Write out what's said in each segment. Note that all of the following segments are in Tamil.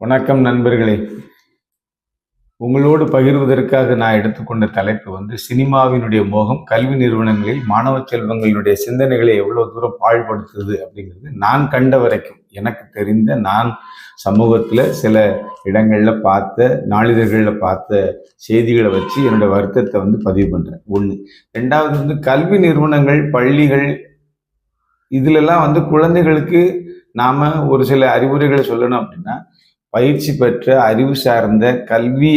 வணக்கம் நண்பர்களே. உங்களோடு பகிர்வதற்காக நான் எடுத்துக்கொண்ட தலைப்பு வந்து சினிமாவினுடைய மோகம் கல்வி நிறுவனங்களில் மாணவ செல்வங்களுடைய சிந்தனைகளை எவ்வளோ தூரம் பாழ்படுத்துது அப்படிங்கிறது நான் கண்ட வரைக்கும் எனக்கு தெரிந்த நான் சமூகத்தில் சில இடங்களில் பார்த்த நாளிதழ்களில் பார்த்த செய்திகளை வச்சு என்னுடைய வருத்தத்தை வந்து பதிவு பண்ணுறேன் ஒன்று ரெண்டாவது வந்து கல்வி நிறுவனங்கள் பள்ளிகள் இதுலெல்லாம் வந்து குழந்தைகளுக்கு நாம் ஒரு சில அறிவுரைகளை சொல்லணும் அப்படின்னா பயிற்சி பெற்ற அறிவு சார்ந்த கல்வி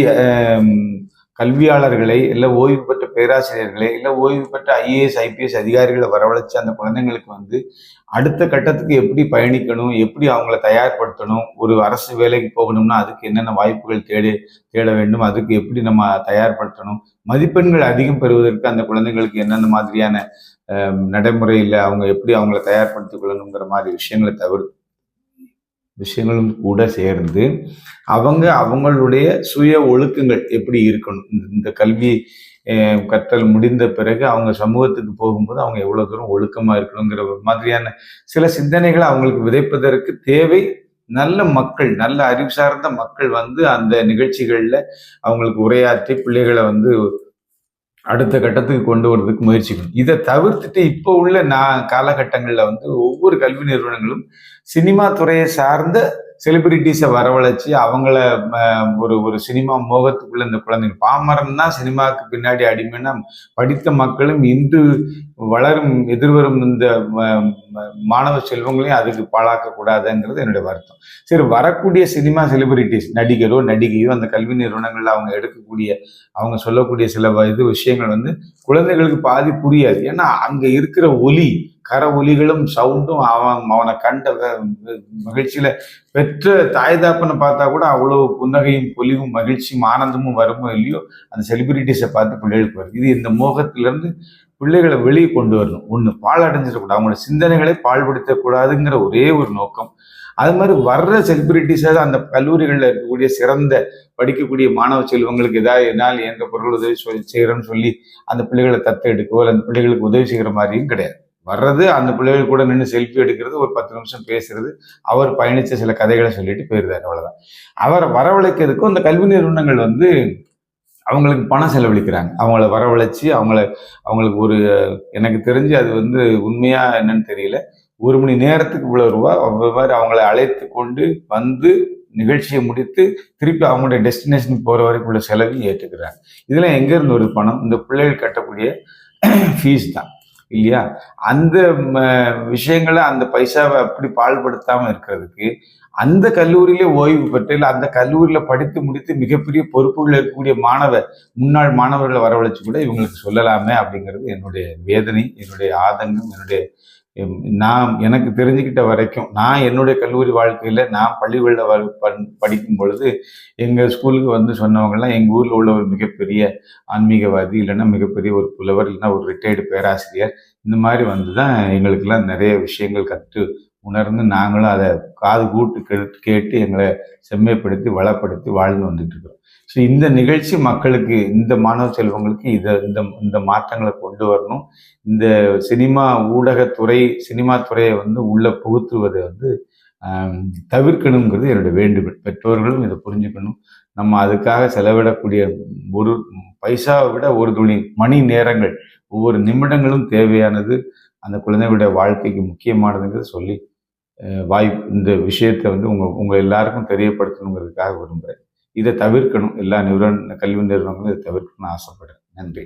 கல்வியாளர்களை இல்லை ஓய்வு பெற்ற பேராசிரியர்களை இல்லை ஓய்வு பெற்ற ஐஏஎஸ் ஐபிஎஸ் அதிகாரிகளை வரவழைச்சு அந்த குழந்தைங்களுக்கு வந்து அடுத்த கட்டத்துக்கு எப்படி பயணிக்கணும் எப்படி அவங்கள தயார்படுத்தணும் ஒரு அரசு வேலைக்கு போகணும்னா அதுக்கு என்னென்ன வாய்ப்புகள் தேடி தேட வேண்டும் அதுக்கு எப்படி நம்ம தயார்படுத்தணும் மதிப்பெண்கள் அதிகம் பெறுவதற்கு அந்த குழந்தைங்களுக்கு என்னென்ன மாதிரியான நடைமுறையில் அவங்க எப்படி அவங்கள தயார்படுத்திக் கொள்ளணுங்கிற மாதிரி விஷயங்களை தவிர்த்து விஷயங்களும் கூட சேர்ந்து அவங்க அவங்களுடைய சுய ஒழுக்கங்கள் எப்படி இருக்கணும்? இந்த கல்வி கற்றல் முடிந்த பிறகு அவங்க சமூகத்துக்கு போகும்போது அவங்க எவ்வளோ தூரம் ஒழுக்கமாக இருக்கணுங்கிற மாதிரியான சில சிந்தனைகளை அவங்களுக்கு விதைப்பதற்கு தேவை. நல்ல மக்கள் நல்ல அறிவு சார்ந்த மக்கள் வந்து அந்த நிகழ்ச்சிகளில் அவங்களுக்கு உரையாற்றி பிள்ளைகளை வந்து அடுத்த கட்டத்துக்கு கொண்டு வரதுக்கு முயற்சிக்கணும். இதை தவிர்த்துட்டு இப்போ உள்ள நான் காலகட்டங்களில் வந்து ஒவ்வொரு கல்வி நிறுவனங்களும் சினிமா துறையை சார்ந்த செலிபிரிட்டிஸை வரவழைச்சி அவங்கள ஒரு ஒரு சினிமா மோகத்துக்குள்ள இந்த குழந்தைங்க பாமரம் தான் சினிமாவுக்கு பின்னாடி அடிமைன்னா படித்த மக்களும் இன்று வளரும் எதிர்வரும் இந்த மாணவ செல்வங்களையும் அதுக்கு பாழாக்கக்கூடாதுங்கிறது என்னுடைய வருத்தம். சரி வரக்கூடிய சினிமா செலிபிரிட்டிஸ் நடிகரோ நடிகையோ அந்த கல்வி நிறுவனங்களில் அவங்க எடுக்கக்கூடிய அவங்க சொல்லக்கூடிய சில இது விஷயங்கள் வந்து குழந்தைகளுக்கு பாதி புரியாது. ஏன்னா அங்கே இருக்கிற ஒலி கர ஒலிகளும் சவுண்டும் அவன் அவனை கண்ட மகிழ்ச்சியில பெற்ற தாய் தாப்பனை பார்த்தா கூட அவ்வளவு புன்னகையும் பொலிவும் மகிழ்ச்சியும் ஆனந்தமும் வருமோ இல்லையோ அந்த செலிபிரிட்டிஸை பார்த்து பிள்ளைகளுக்கு வருது. இது இந்த மோகத்திலிருந்து பிள்ளைகளை வெளியே கொண்டு வரணும். ஒன்று பால் அடைஞ்சிடக்கூடாது அவங்களோட சிந்தனைகளை பாழ்படுத்தக்கூடாதுங்கிற ஒரே ஒரு நோக்கம். அது மாதிரி வர்ற செலிபிரிட்டிஸாக அந்த கல்லூரிகளில் இருக்கக்கூடிய சிறந்த படிக்கக்கூடிய மாணவ செல்வங்களுக்கு ஏதாவது என்னால் என்ற பொருள் உதவி சொல்லி செய்கிறேன்னு சொல்லி அந்த பிள்ளைகளை தத்து எடுக்கவோ அந்த பிள்ளைகளுக்கு உதவி செய்கிற மாதிரியும் கிடையாது. வர்றது அந்த பிள்ளைகள் கூட நின்று செல்ஃபி எடுக்கிறது ஒரு பத்து நிமிஷம் பேசுறது அவர் பயணித்த சில கதைகளை சொல்லிட்டு போயிருந்தார் அவ்வளோதான் அவரை வரவழைக்கிறதுக்கும் அந்த கல்வி நிறுவனங்கள் வந்து அவங்களுக்கு பணம் செலவழிக்கிறாங்க. அவங்கள வரவழைச்சி அவங்கள அவங்களுக்கு ஒரு எனக்கு தெரிஞ்சு அது வந்து உண்மையா என்னன்னு தெரியல. ஒரு மணி நேரத்துக்கு இவ்வளோ ரூபா மாதிரி அவங்கள அழைத்து கொண்டு வந்து நிகழ்ச்சியை முடித்து திருப்பி அவங்களுடைய டெஸ்டினேஷனுக்கு போகிற வரைக்கும் உள்ள செலவையும் ஏற்றுக்கிறாங்க. இதெல்லாம் எங்கேருந்து ஒரு பணம்? இந்த பிள்ளைகள் கட்டக்கூடிய ஃபீஸ் தான். இல்லையா? அந்த விஷயங்களை அந்த பைசாவை அப்படி பால்படுத்தாமல் இருக்கிறதுக்கு அந்த கல்லூரியிலே ஓய்வு பெற்று இல்லை அந்த கல்லூரியில் படித்து முடித்து மிகப்பெரிய பொறுப்புகள் இருக்கக்கூடிய மாணவ முன்னாள் மாணவர்களை வரவழைச்சு கூட இவங்களுக்கு சொல்லலாமே அப்படிங்கிறது என்னுடைய வேதனை என்னுடைய ஆதங்கம் என்னுடைய நான் எனக்கு தெரிஞ்சுக்கிட்ட வரைக்கும் நான் என்னுடைய கல்லூரி வாழ்க்கையில் நான் பள்ளிகளில் படிக்கும் பொழுது எங்கள் ஸ்கூலுக்கு வந்து சொன்னவங்கலாம் எங்கள் ஊரில் உள்ள ஒரு மிகப்பெரிய ஆன்மீகவாதி இல்லைன்னா மிகப்பெரிய ஒரு புலவர் இல்லைன்னா ஒரு ரிட்டையர்டு பேராசிரியர். இந்த மாதிரி வந்து தான் எங்களுக்கெல்லாம் நிறைய விஷயங்கள் கற்று உணர்ந்து நாங்களும் அதை காது கூட்டு கேட்டு எங்களை செம்மைப்படுத்தி வளப்படுத்தி வாழ்ந்து வந்துட்டு இருக்கிறோம் ஸோ இந்த நிகழ்ச்சி மக்களுக்கு இந்த மாணவ செல்வங்களுக்கு இதை இந்த இந்த மாற்றங்களை கொண்டு வரணும். இந்த சினிமா ஊடகத்துறை சினிமா துறையை வந்து உள்ளே புகுத்துவதை வந்து தவிர்க்கணுங்கிறது என்னுடைய வேண்டுகோள். பெற்றோர்களும் இதை புரிஞ்சுக்கணும். நம்ம அதுக்காக செலவிடக்கூடிய ஒரு பைசாவை விட ஒரு துணி மணி நேரங்கள் ஒவ்வொரு நிமிடங்களும் தேவையானது அந்த குழந்தைகளுடைய வாழ்க்கைக்கு முக்கியமானதுங்கிறத சொல்லி வாய்ப்பு இந்த விஷயத்தை வந்து உங்கள் உங்கள் எல்லாருக்கும் தெரியப்படுத்தணுங்கிறதுக்காக விரும்புகிறேன் இதை தவிர்க்கணும். எல்லா நிறுவன கல்வி நிறுவனங்களும் இதை தவிர்க்கணும்னு ஆசைப்படுறேன். நன்றி.